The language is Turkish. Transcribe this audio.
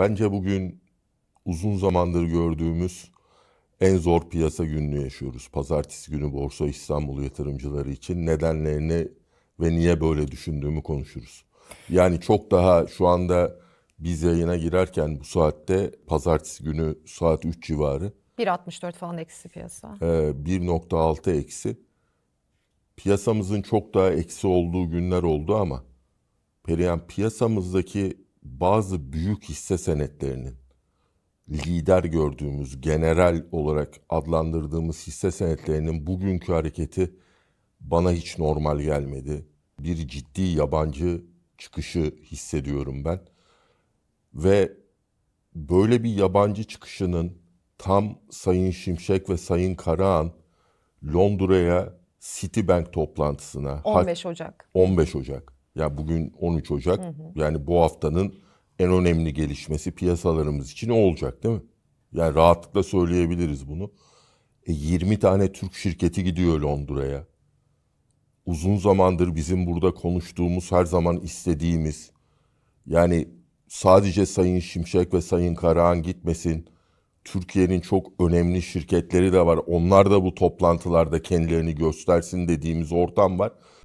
Bence bugün uzun zamandır gördüğümüz en zor piyasa gününü yaşıyoruz. Pazartesi günü Borsa İstanbul yatırımcıları için nedenlerini ve niye böyle düşündüğümü konuşuruz. Yani çok daha şu anda biz yayına girerken bu saatte pazartesi günü saat 3 civarı 1.64 falan eksi piyasa. e, 1.6 eksi. Piyasamızın çok daha eksi olduğu günler oldu ama Perihan piyasamızdaki bazı büyük hisse senetlerinin lider gördüğümüz, general olarak adlandırdığımız hisse senetlerinin bugünkü hareketi bana hiç normal gelmedi. Bir ciddi yabancı çıkışı hissediyorum ben. Ve böyle bir yabancı çıkışının tam Sayın Şimşek ve Sayın Karahan Londra'ya Citibank toplantısına hat- 15 Ocak. 15 Ocak. Ya bugün 13 Ocak. Yani bu haftanın en önemli gelişmesi piyasalarımız için o olacak değil mi? Yani rahatlıkla söyleyebiliriz bunu. E 20 tane Türk şirketi gidiyor Londra'ya. Uzun zamandır bizim burada konuştuğumuz, her zaman istediğimiz yani sadece Sayın Şimşek ve Sayın Karahan gitmesin. Türkiye'nin çok önemli şirketleri de var. Onlar da bu toplantılarda kendilerini göstersin dediğimiz ortam var.